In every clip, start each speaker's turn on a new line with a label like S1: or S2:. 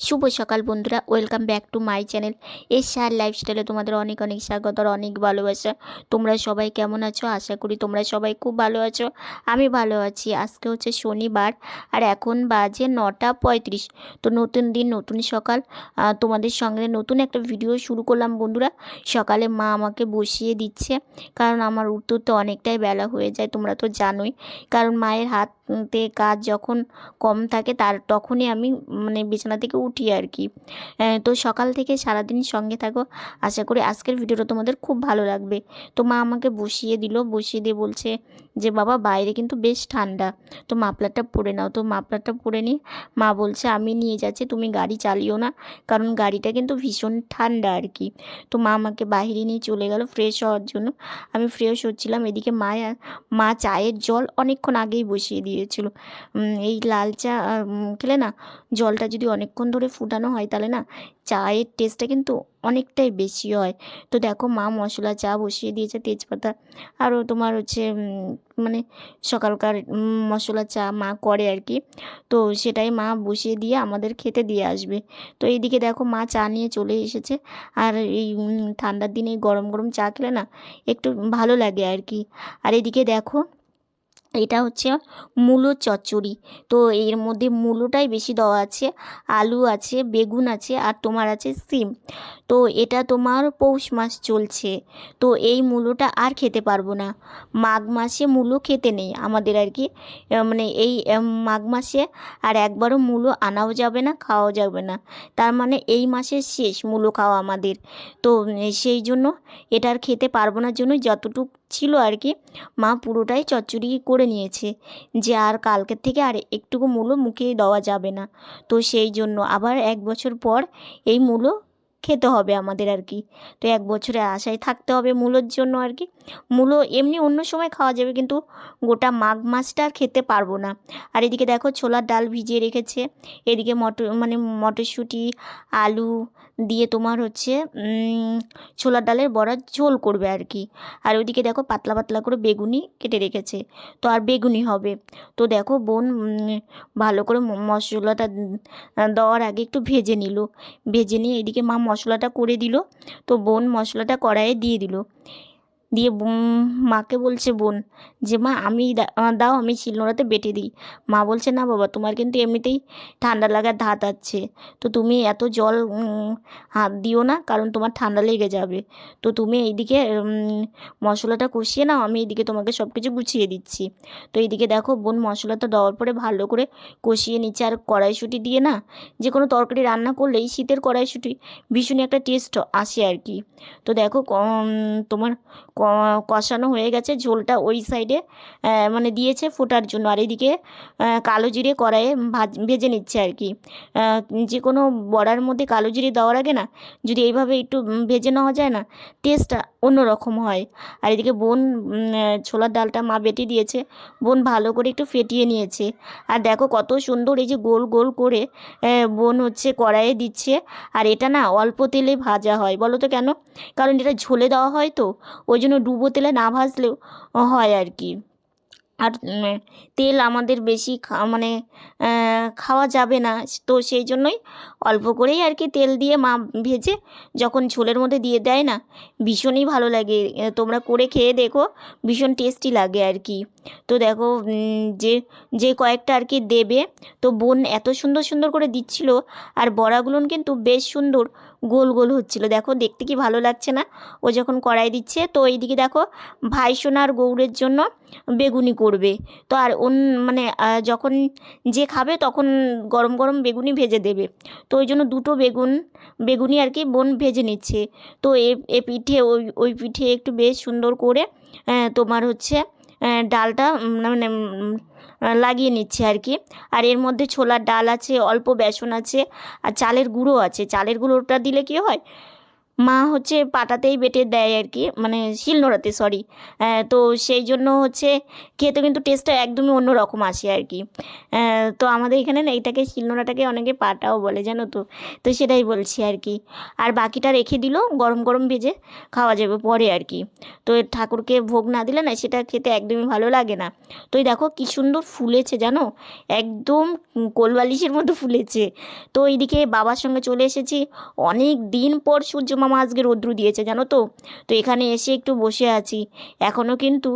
S1: শুভ সকাল বন্ধুরা welcome back to my channel S R লাইফস্টাইলে তোমাদের অনেক অনেক স্বাগত আর অনেক ভালোবাসা। তোমরা সবাই কেমন আছো? আশা করি তোমরা সবাই খুব ভালো আছো, আমি ভালো আছি। আজকে হচ্ছে শনিবার আর এখন বাজে নটা পঁয়ত্রিশ। তো নতুন দিন, নতুন সকাল তোমাদের সঙ্গে নতুন একটা ভিডিও শুরু করলাম বন্ধুরা। সকালে মা আমাকে বসিয়ে দিচ্ছে, কারণ আমার উঠতে উঠতে অনেকটাই বেলা হয়ে যায়, তোমরা তো জানোই। কারণ মায়ের হাতে কাজ যখন কম থাকে, তার তখনই আমি মানে বিছানা থেকে উঠি আর কি তো সকাল থেকে সারাদিন সঙ্গে থাকো। আশা করি আজকের ভিডিওটা তোমাদের খুব ভালো লাগবে। তো মা আমাকে বসিয়ে দিল, বসিয়ে দিয়ে বলছে যে, বাবা, বাইরে কিন্তু বেশ ঠান্ডা। তো মাফলারটা পরে নাও। তো মাফলারটা পরে নিয়ে মা বলছে, আমি নিয়ে যাচ্ছি, তুমি গাড়ি চালিও না। কারণ গাড়িটা কিন্তু ভীষণ ঠান্ডা আর কি তো মা আমাকে বাইরে নিয়ে চলে গেল ফ্রেশ হওয়ার জন্য। আমি ফ্রেশ হচ্ছিলাম। এদিকে মা মা চায়ের জল অনেকক্ষণ আগেই বসিয়ে দিয়েছিল। এই লাল চা খেলে না, জলটা যদি অনেকক্ষণ ধরে ফুটানো হয়, তাহলে না চায়ের টেস্টটা কিন্তু অনেকটাই বেশি হয়। তো দেখো মা মশলা, চা বসিয়ে দিয়েছে, তেজপাতা আরও তোমার হচ্ছে মানে সকালকার মশলা, চা মা করে আর কি। তো সেটাই মা বসিয়ে দিয়ে আমাদের খেতে দিয়ে আসবে। তো এইদিকে দেখো মা চা নিয়ে চলে এসেছে। আর এই ঠান্ডার দিনে গরম গরম চা খেলে না একটু ভালো লাগে আর কি। আর এদিকে দেখো এটা হচ্ছে মূলো চচ্চড়ি। তো এর মধ্যে মূলোটাই বেশি দেওয়া আছে, আলু আছে, বেগুন আছে, আর তোমার আছে সিম। তো এটা তোমার পৌষ মাস চলছে, তো এই মূলোটা আর খেতে পারব না। মাঘ মাসে মূলো খেতে নেই আমাদের আর কি। মানে এই মাঘ মাসে আর একবারও মূলো আনাও যাবে না, খাওয়াও যাবে না। তার মানে এই মাসের শেষ মূলো খাওয়া আমাদের। তো সেই জন্য এটা আর খেতে পারব না, জন্য যতটুক ছিল আর কি মা পুরোটাই চচ্চড়ি করে নিয়েছে যে আর কালকের থেকে আর একটুকু মূলো মুখে দেওয়া যাবে না। তো সেই জন্য আবার এক বছর পর এই মূলো খেতে হবে আমাদের আর কি তো এক বছরের আশায় থাকতে হবে মূলোর জন্য আর কি মূলো এমনি অন্য সময় খাওয়া যাবে কিন্তু গোটা মাঘ মাছটা আর খেতে পারব না। আর এদিকে দেখো ছোলার ডাল ভিজিয়ে রেখেছে। এদিকে মটর মানে মটরশুঁটি, আলু দিয়ে তোমার হচ্ছে ছোলার ডালের বড়া ঝোল করবে আর কি। আর ওইদিকে দেখো পাতলা পাতলা করে বেগুনি কেটে রেখেছে। তো আর বেগুনি হবে। তো দেখো বোন ভালো করে মশলাটা দেওয়ার আগে একটু ভেজে নিল। ভেজে নিয়ে এদিকে মা মশলাটা করে দিল। তো বোন মশলাটা কড়াইয়ে দিয়ে দিল। দিয়ে মাকে বলছে, বোন, যে মা, আমি দাও, আমি শিলনোড়াতে বেটে দিই। মা বলছে, না বাবা, তোমার কিন্তু এমনিতেই ঠান্ডা লাগার ধাত আছে। তো তুমি এত জল হাত দিও না, কারণ তোমার ঠান্ডা লেগে যাবে। তো তুমি এইদিকে মশলাটা কষিয়ে নাও, আমি এইদিকে তোমাকে সব কিছু গুছিয়ে দিচ্ছি। তো এইদিকে দেখো বোন মশলাটা দেওয়ার পরে ভালো করে কষিয়ে নিচ্ছে, আর কড়াইশুঁটি দিয়ে না, যে কোনো তরকারি রান্না করলেই শীতের কড়াইশুঁটি ভীষণই একটা টেস্ট আসে আর কি। তো দেখো তোমার কষানো হয়ে গেছে। ঝোলটা ওই সাইডে মানে দিয়েছে ফোটার জন্য। আর এদিকে কালো জিরে কড়াইয়ে ভাজ, ভেজে নিচ্ছে আর কি। যে কোনো বড়ার মধ্যে কালো জিরে দেওয়ার আগে না, যদি এইভাবে একটু ভেজে নেওয়া যায় না টেস্টটা অন্যরকম হয়। আর এদিকে বোন ছোলার ডালটা মা বেটে দিয়েছে। বোন ভালো করে একটু ফেটিয়ে নিয়েছে। আর দেখো কত সুন্দর এই যে গোল গোল করে বোন হচ্ছে কড়াইয়ে দিচ্ছে। আর এটা না অল্প তেলে ভাজা হয়। বলো তো কেন? কারণ এটা ঝোলে দেওয়া হয় তো, ওই জন্য ডুবো তেলে না ভাজলেও হয় আর কি। আর তেল আমাদের বেশি মানে খাওয়া যাবে না। তো সেই জন্যই অল্প করেই আর কি তেল দিয়ে মা ভেজে যখন ঝোলের মধ্যে দিয়ে দেয় না, ভীষণই ভালো লাগে। তোমরা করে খেয়ে দেখো, ভীষণ টেস্টি লাগে আর কি। তো দেখো যে যে কয়েকটা আর কি দেবে, তো বোন এত সুন্দর সুন্দর করে দিচ্ছিল আর বড়াগুলো কিন্তু বেশ সুন্দর গোল গোল হচ্ছিল। দেখো, দেখতে কি ভালো লাগছে না? ও যখন কড়াই দিচ্ছে, তো এইদিকে দেখো, ভাই সোনার গৌরের জন্য বেগুনি করবে। তো আর অন মানে যখন যে খাবে তখন গরম গরম বেগুনি ভেজে দেবে। তো ওই জন্য দুটো বেগুন বেগুনি আর কি বোন ভেজে নিচ্ছে। তো এ এ পিঠে ওই ওই পিঠে একটু বেশ সুন্দর করে তোমার হচ্ছে ডালটা মানে লাগিয়ে নিচ্ছে আর কি। আর এর মধ্যে ছোলার ডাল আছে, অল্প বেসন আছে, আর চালের গুঁড়ো আছে। চালের গুঁড়োটা দিলে কি হয় মা হচ্ছে পাটাতেই বেটে দেয় আর কি মানে শিলনোড়াতে সরি তো সেই জন্য হচ্ছে খেতে কিন্তু টেস্টটা একদমই অন্য রকম আসে আর কি তো আমাদের এখানে না এটাকে, শিলনোড়াটাকে অনেকে পাটাও বলে, জানো তো? তো সেটাই বলছি আর কি আর বাকিটা রেখে দিল, গরম গরম ভেজে খাওয়া যাবে পরে আর কি তো ঠাকুরকে ভোগ না দিলে না সেটা খেতে একদমই ভালো লাগে না। তো এই দেখো কী সুন্দর ফুলেছে, জানো? একদম কোলবালিশের মতো ফুলেছে। তো এইদিকে বাবার সঙ্গে চলে এসেছি। অনেক দিন পর সূর্য মামা আজকে রৌদ্র দিয়েছে, জানো তো? তো এখানে এসে একটু বসে আছি। এখনও কিন্তু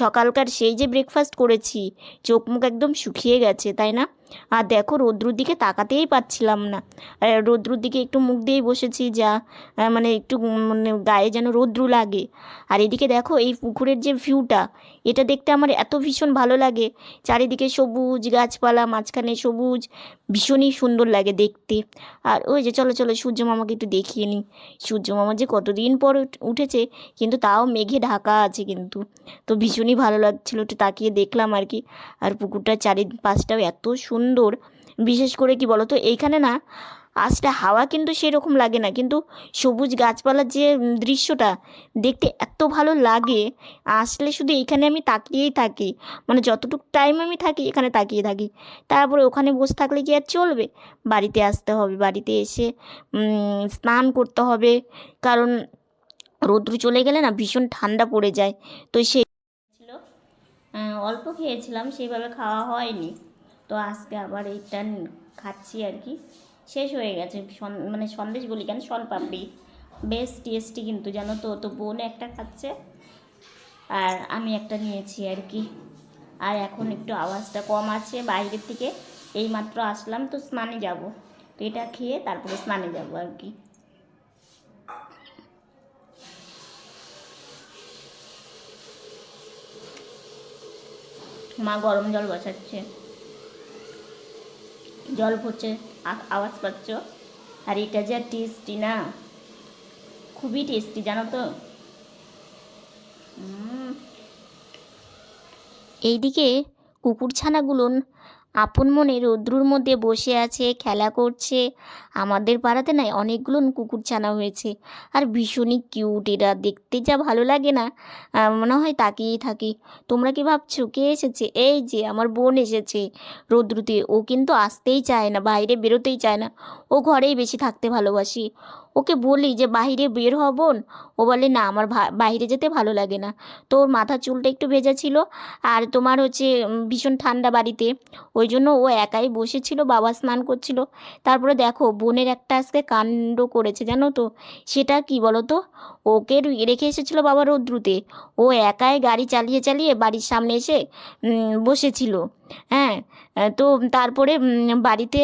S1: সকালকার সেই যে ব্রেকফাস্ট করেছি, চোখ মুখ একদম শুকিয়ে গেছে, তাই না? আর দেখো রৌদ্রুর দিকে তাকাতেই পাচ্ছিলাম না। রৌদ্রুর দিকে একটু মুখ দিয়েই বসেছি যা মানে একটু মানে গায়ে যেন রৌদ্রু লাগে। আর এদিকে দেখো এই পুকুরের যে ভিউটা, এটা দেখতে আমার এত ভীষণ ভালো লাগে। চারিদিকে সবুজ গাছপালা, মাঝখানে সবুজ, ভীষণই সুন্দর লাগে দেখতে। আর ওই যে চলো চলো, সূর্য মামাকে একটু দেখিয়ে নিই। সূর্য মামা যে কতদিন পর উঠেছে, কিন্তু তাও মেঘে ঢাকা আছে কিন্তু। তো ভীষণই ভালো লাগছিল, একটু তাকিয়ে দেখলাম আর কি। আর পুকুরটার চারিপাশটাও এত সুন্দর বিশেষ করে কি বলো তো এইখানে না আসলে হাওয়া কিন্তু সেরকম লাগে না। কিন্তু সবুজ গাছপালার যে দৃশ্যটা দেখতে এত ভালো লাগে, আসলে শুধু এইখানে আমি তাকিয়েই থাকি। মানে যতটুকু টাইম আমি থাকি, এখানে তাকিয়ে থাকি। তারপরে ওখানে বসে থাকলে কি আর চলবে? বাড়িতে আসতে হবে, বাড়িতে এসে স্নান করতে হবে। কারণ রৌদ্র চলে গেলে না ভীষণ ঠান্ডা পড়ে যায়। তো সেই ছিল অল্প খেয়েছিলাম, সেইভাবে খাওয়া হয়নি। তো আজকে আবার এইটা খাচ্ছি আর কি। শেষ হয়ে গেছে। মানে সন্দেশ বলি কেন? পাপড়ি বেশ টেস্টি কিন্তু, জানো তো? তো বোন একটা খাচ্ছে আর আমি একটা নিয়েছি আর কি। আর এখন একটু আওয়াজটা কম আছে বাইরের থেকে। এইমাত্র আসলাম তো স্নানে যাব। তো এটা খেয়ে তারপরে স্নানে যাব আর কি। মা গরম জল বসাচ্ছে। জল পড়ছে আওয়াজ পাচ্ছ? আর এটা যা টেস্টি না, খুবই টেস্টি, জানো তো? এইদিকে এইদিকে কুকুরছানাগুলো আপন মনে রৌদ্রুর মধ্যে বসে আছে, খেলা করছে। আমাদের পাড়াতে না অনেকগুলো কুকুরছানা হয়েছে। আর ভীষণই কিউট এরা দেখতে যা ভালো লাগে না। মনে হয় তাকিয়েই থাকি। তোমরা কি ভাবছ কে এসেছে? এই যে আমার বোন এসেছে রৌদ্রুতে। ও কিন্তু আসতেই চায় না, বাইরে বেরোতেই চায় না। ও ঘরেই বেশি থাকতে ভালোবাসি। ওকে বলি যে বাইরে বের হ বোন। ও বলে, না, আমার বাইরে যেতে ভালো লাগে না। তো ওর মাথার চুলটা একটু ভেজা ছিল আর তোমার হচ্ছে ভীষণ ঠান্ডা বাড়িতে। ওই জন্য ও একাই বসেছিল, বাবা স্নান করছিল। তারপরে দেখো, বোনের একটা আজকে কাণ্ড করেছে, জানো তো? সেটা কি বলো তো ওকে রেখে এসেছিল বাবা রৌদ্রুতে। ও একাই গাড়ি চালিয়ে চালিয়ে বাড়ির সামনে এসে বসেছিল। হ্যাঁ তো তারপরে বাড়িতে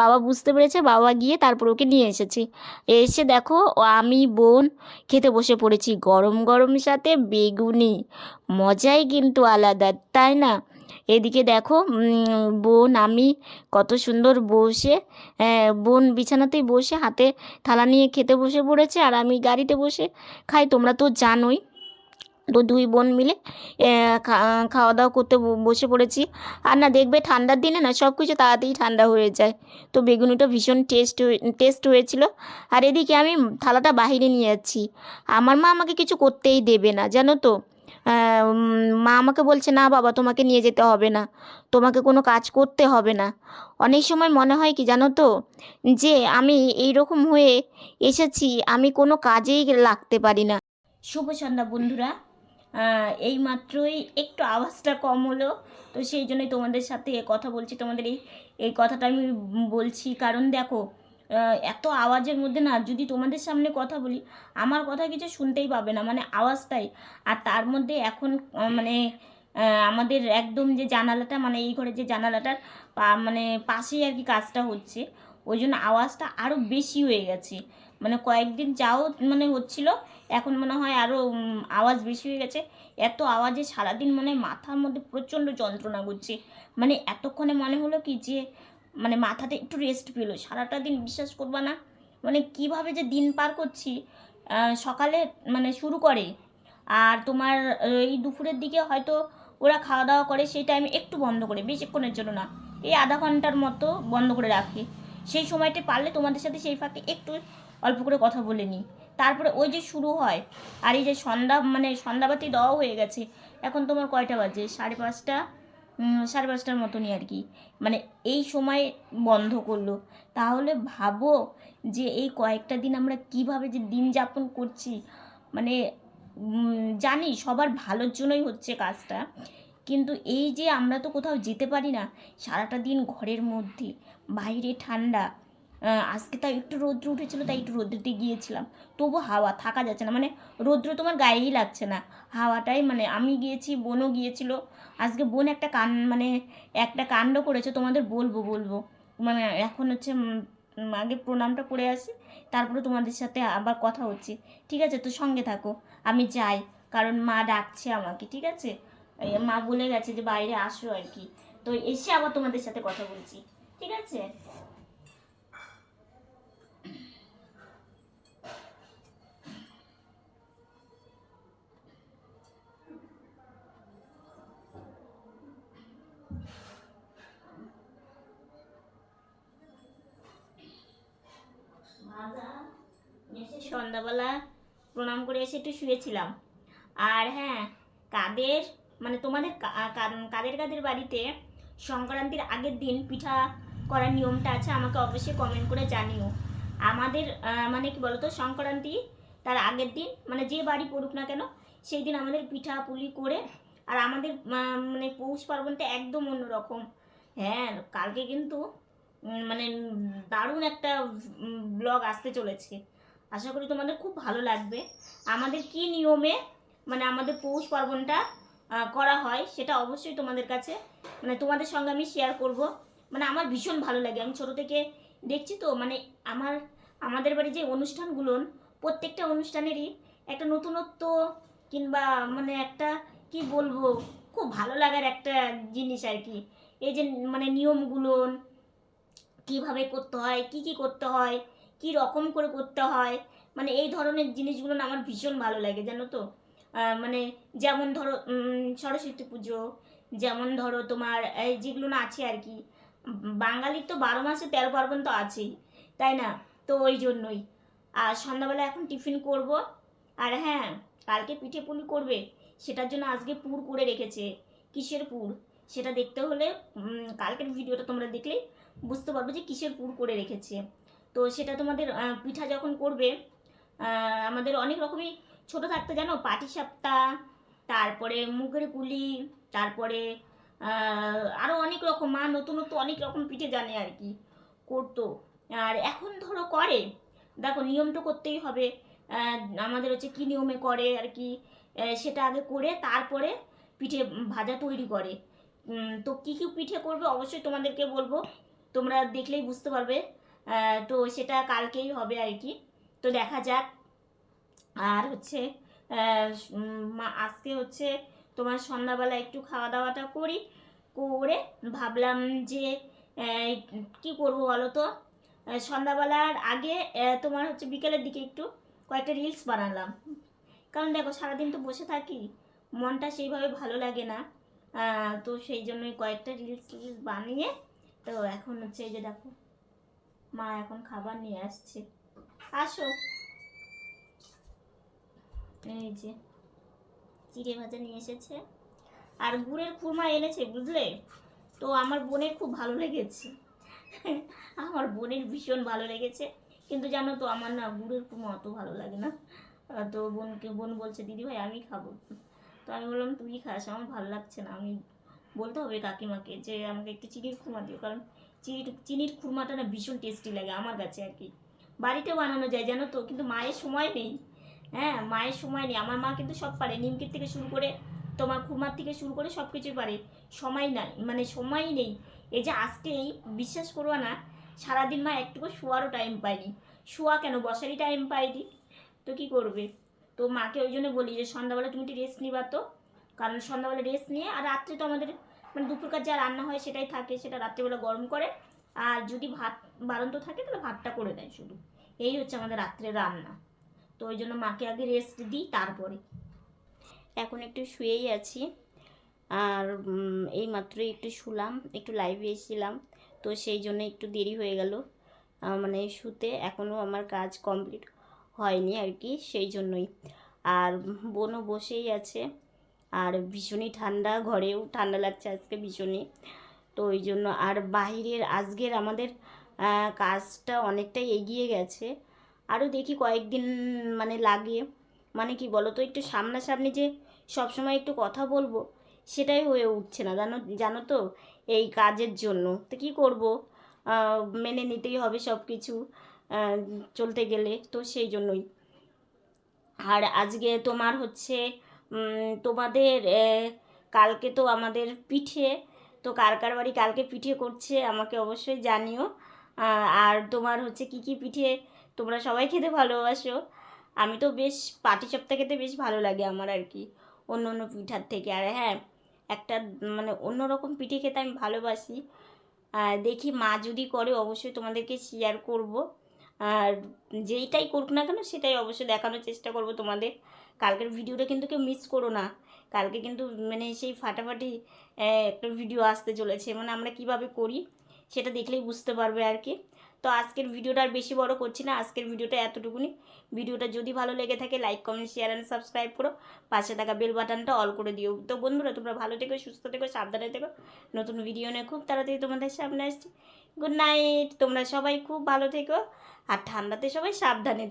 S1: বাবা বুঝতে পেরেছে, বাবা গিয়ে তারপর ওকে নিয়ে এসেছে। এসে দেখো, আমি বোন খেতে বসে পড়েছি, গরম গরম সাথে বেগুনি, মজাই কিন্তু আলাদা, তাই না? এদিকে দেখো বোন, আমি কত সুন্দর বসে বোন বিছানাতেই বসে হাতে থালা নিয়ে খেতে বসে পড়েছে, আর আমি গাড়িতে বসে খাই, তোমরা তো জানোই। তো দুই বোন মিলে খাওয়া দাওয়া করতে বসে পড়েছি। আর না, দেখবে ঠান্ডার দিনে না সব কিছু তাড়াতাড়ি ঠান্ডা হয়ে যায়। তো বেগুনিটা ভীষণ টেস্ট টেস্ট হয়েছিল। আর এদিকে আমি থালাটা বাহিরে নিয়ে যাচ্ছি। আমার মা আমাকে কিছু করতেই দেবে না, জানো তো? মা আমাকে বলছে, না বাবা, তোমাকে নিয়ে যেতে হবে না। তোমাকে কোনো কাজ করতে হবে না। অনেক সময় মনে হয় কি, জানো তো? যে আমি এই রকম হয়ে এসেছি, আমি কোনো কাজেই লাগতে পারি না। শুভ সন্ধ্যা, বন্ধুরা। এই মাত্রই একটু আওয়াজটা কম হলো। তো সেই জন্যই তোমাদের সাথে কথা বলছি, তোমাদের এই এই কথাটা আমি বলছি। কারণ দেখো এত আওয়াজের মধ্যে না যদি তোমাদের সামনে কথা বলি, আমার কথা কিছু শুনতেই পাবে না মানে আওয়াজটাই। আর তার মধ্যে এখন মানে আমাদের একদম যে জানালাটা মানে এই ঘরে যে জানালাটার মানে পাশেই আর কি কাজটা হচ্ছে, ওই জন্য আওয়াজটা আরও বেশি হয়ে গেছে। মানে কয়েকদিন যাও মানে হচ্ছিল, এখন মনে হয় আরও আওয়াজ বেশি হয়ে গেছে। এত আওয়াজে সারাদিন মনে মাথার মধ্যে প্রচণ্ড যন্ত্রণা করছে। মানে এতক্ষণে মনে হলো কি যে মানে মাথাতে একটু রেস্ট পেল। সারাটা দিন বিশ্বাস করবা না মানে কীভাবে যে দিন পার করছি সকালে মানে শুরু করে, আর তোমার এই দুপুরের দিকে হয়তো ওরা খাওয়া দাওয়া করে, সেই টাইমে একটু বন্ধ করে, বেশিক্ষণের জন্য না। এই আধা ঘণ্টার মতো বন্ধ করে রাখি। সেই সময়টা পারলে তোমাদের সাথে সেই ফাঁকে একটু অল্প করে কথা বলে নিই। তারপরে ওই যে শুরু হয়, আর এই যে সন্ধ্যা মানে সন্ধ্যাবাতি দেওয়া হয়ে গেছে। এখন তোমার কয়টা বাজে? সাড়ে পাঁচটা? সাড়ে পাঁচটার মতনই আর কি। মানে এই সময় বন্ধ করল। তাহলে ভাবো যে এই কয়েকটা দিন আমরা কীভাবে যে দিন যাপন করছি। মানে জানি সবার ভালোর জন্যই হচ্ছে কাজটা। কিন্তু এই যে আমরা তো কোথাও যেতে পারি না, সারাটা দিন ঘরের মধ্যে, বাইরে ঠান্ডা আজকে তাই একটু রৌদ্র উঠেছিল, তাই একটু রৌদ্রতে গিয়েছিলাম। তবু হাওয়া থাকা যাচ্ছে না মানে রৌদ্র তোমার গায়েই লাগছে না। হাওয়াটাই মানে আমি গিয়েছি, বোনও গিয়েছিল। আজকে বোন একটা কান মানে একটা কাণ্ড করেছে, তোমাদের বলব বলব। মানে এখন হচ্ছে আগে প্রণামটা করে আসি, তারপরে তোমাদের সাথে আবার কথা হচ্ছে। ঠিক আছে? তো সঙ্গে থাকো, আমি যাই, কারণ মা ডাকছে আমাকে, ঠিক আছে? মা বলে গেছে যে বাইরে আসো আর কি। তো এসে আবার তোমাদের সাথে কথা বলছি, ঠিক আছে? সন্ধ্যাবেলা প্রণাম করে এসে একটু শুয়েছিলাম। আর হ্যাঁ কাদের মানে তোমাদের কাদের কাদের বাড়িতে সংক্রান্তির আগের দিন পিঠা করার নিয়মটা আছে আমাকে অবশ্যই কমেন্ট করে জানিও। আমাদের মানে কি বলতো, সংক্রান্তি তার আগের দিন মানে যে বাড়ি পড়ুক না কেন, সেই দিন আমাদের পিঠা পুলি করে আর আমাদের মানে পৌষ পার্বণটা একদম অন্যরকম। হ্যাঁ কালকে কিন্তু মানে দারুণ একটা ব্লগ আসতে চলেছে। আশা করি তোমাদের খুব ভালো লাগবে। আমাদের কি নিয়মে মানে আমাদের পৌষ পার্বণটা করা হয় সেটা অবশ্যই তোমাদের কাছে মানে তোমাদের সঙ্গে আমি শেয়ার করব। মানে আমার ভীষণ ভালো লাগে। আমি ছোটো থেকে দেখছি তো মানে আমার, আমাদের বাড়ি যে অনুষ্ঠানগুলো, প্রত্যেকটা অনুষ্ঠানেরই একটা নতুনত্ব কিংবা মানে একটা, কি বলব, খুব ভালো লাগার একটা জিনিস আর কি। এই যে মানে নিয়মগুলো, কীভাবে করতে হয়, কি কি করতে হয় কি রকম করে করতে হয়? মানে এই ধরনের জিনিসগুলো না আমার ভীষণ ভালো লাগে, জানো তো? মানে যেমন ধরো সরস্বতী পুজো, যেমন ধরো তোমার, এই যেগুলো না আছে আর কি, বাঙালির তো বারো মাসে তেরো পার্বণ তো আছেই, তাই না? তো ওই জন্যই। আর সন্ধ্যাবেলা এখন টিফিন করব, আর হ্যাঁ কালকে পিঠে পুলি করবে, সেটার জন্য আজকে পুর করে রেখেছে। কিসের পুর? সেটা দেখতে হলে কালকের ভিডিওটা তোমরা দেখলেই বুঝতে পারবে যে কিসের পুর করে রেখেছে। তো সেটা তোমাদের পিঠা যখন করবে আমাদের অনেক রকমই ছোট থাকতে, জানো? পাটিসাপটা তারপরে মুগের কুলি তারপরে আরও অনেক রকম। মা নতুন নতুন অনেক রকম পিঠে জানে আর কি, করতো। আর এখন ধরো করে, দেখো নিয়ম তো করতেই হবে। আমাদের হচ্ছে কী নিয়মে করে আর কি সেটা আগে করে তারপরে পিঠে ভাজা তৈরি করে। তো কী কী পিঠে করবে অবশ্যই তোমাদেরকে বলব। তোমরা দেখলেই বুঝতে পারবে। তো সেটা কালকেই হবে আর কি। তো দেখা যাক। আর হচ্ছে আজকে হচ্ছে তোমার সন্ধ্যাবেলা একটু খাওয়া দাওয়াটা করি, করে ভাবলাম যে কি করব বলো তো? সন্ধ্যাবেলার আগে তোমার হচ্ছে বিকেলের দিকে একটু কয়েকটা রিলস বানালাম। কারণ দেখো সারাদিন তো বসে থাকি, মনটা সেইভাবে ভালো লাগে না। তো সেই জন্যই কয়েকটা রিলস রিলস বানিয়ে, তো এখন হচ্ছে এই যে দেখো মা এখন খাবার নিয়ে আসছে। আসো। এই যে, চিড়ে ভাজা নিয়ে এসেছে। আর গুড়ের খুরমা এনেছে, বুঝলে? তো আমার বোনের খুব ভালো লেগেছে। আমার বোনের ভীষণ ভালো লেগেছে। কিন্তু জানো তো, আমার না গুড়ের খুরমা অত ভালো লাগে না। তো বোনকে, বোন বলছে, দিদি ভাই, আমি খাব। তো আমি বললাম তুই খাস, আমার ভালো লাগছে না। আমি বলতে হবে কাকিমাকে যে, আমাকে একটু চিড়ির খুরমা দিও। কারণ চিনির চিনির খুরমাটা না ভীষণ টেস্টি লাগে আমার কাছে আর কি। বাড়িতে বানানো যায়, জানো তো? কিন্তু মায়ের সময় নেই। হ্যাঁ মায়ের সময় নেই। আমার মা কিন্তু সব পারে। নিমকির থেকে শুরু করে তোমার খুরমার থেকে শুরু করে সব কিছুই পারে। সময় নাই মানে সময়ই নেই। এই যে আজকেই বিশ্বাস করব না, সারাদিন মা একটুকু শোয়ারও টাইম পাইনি শোয়া কেন? বসারই টাইম পাইনি তো কি করবে? তো মাকে ওই জন্য বলি যে সন্ধ্যাবেলা তুমি একটু রেস্ট নিবা তো। কারণ সন্ধ্যাবেলা রেস্ট নিয়ে আর রাত্রে তো আমাদের মানে দুপুরকার যা রান্না হয় সেটাই থাকে, সেটা রাত্রেবেলা গরম করে। আর যদি ভাত বারন্ত থাকে তাহলে ভাতটা করে দেয় শুধু। এই হচ্ছে আমাদের রাত্রে রান্না। তো ওই জন্য মাকে আগে রেস্ট দিই তারপরে। এখন একটু শুয়েই আছি। আর এই মাত্রই একটু শুলাম, একটু লাইভে এসেছিলাম। তো সেই জন্য একটু দেরি হয়ে গেল। মানে শুতে এখনও আমার কাজ কমপ্লিট হয়নি আর কি, সেই জন্যই। আর বোনও বসেই আছে। আর ভীষণই ঠান্ডা, ঘরেও ঠান্ডা লাগছে আজকে ভীষণই। তো ওই জন্য আর বাইরের, আজকের আমাদের কাজটা অনেকটাই এগিয়ে গেছে। আরও দেখি কয়েকদিন মানে লাগে। মানে কি বলো তো একটু সামনাসামনি যে সবসময় একটু কথা বলব, সেটাই হয়ে উঠছে না। জানো জানো তো, এই কাজের জন্য। তো কী করব? মেনে নিতেই হবে সব কিছু চলতে গেলে। তো সেই জন্যই। আর আজকে তোমার হচ্ছে তোমাদের কালকে তো আমাদের পিঠে, তো কার কার বাড়ি কালকে পিঠে করছে আমাকে অবশ্যই জানিও। আর তোমার হচ্ছে কি কি পিঠে তোমরা সবাই খেতে ভালোবাসো? আমি তো বেশ পাটিসাপটা খেতে বেশ ভালো লাগে আমার আর কি, অন্য অন্য পিঠার থেকে। আর হ্যাঁ একটা মানে অন্যরকম পিঠে খেতে আমি ভালোবাসি। দেখি মা যদি করে অবশ্যই তোমাদেরকে শেয়ার করব। আর যেইটাই করুক না কেন সেটাই অবশ্যই দেখানোর চেষ্টা করব তোমাদের। কালকের ভিডিওটা কিন্তু কেউ মিস করো না। কালকে কিন্তু মানে সেই ফাটাফাটি একটা ভিডিও আসতে চলেছে। মানে আমরা কীভাবে করি সেটা দেখলেই বুঝতে পারবে আর কি। তো আজকের ভিডিওটা আর বেশি বড় করছি না। আজকের ভিডিওটা এতটুকুনি। ভিডিওটা যদি ভালো লেগে থাকে like comment share and subscribe করো। পাশে থাকা বেল বাটনটা অল করে দিও। তো বন্ধুরা, তোমরা ভালো থেকো, সুস্থ থেকো, সাবধানে থেকো। নতুন ভিডিও নিয়ে খুব তাড়াতাড়ি তোমাদের সামনে আসছি। গুড নাইট তোমরা সবাই খুব ভালো থেকো। আর ঠান্ডাতে সবাই সাবধানে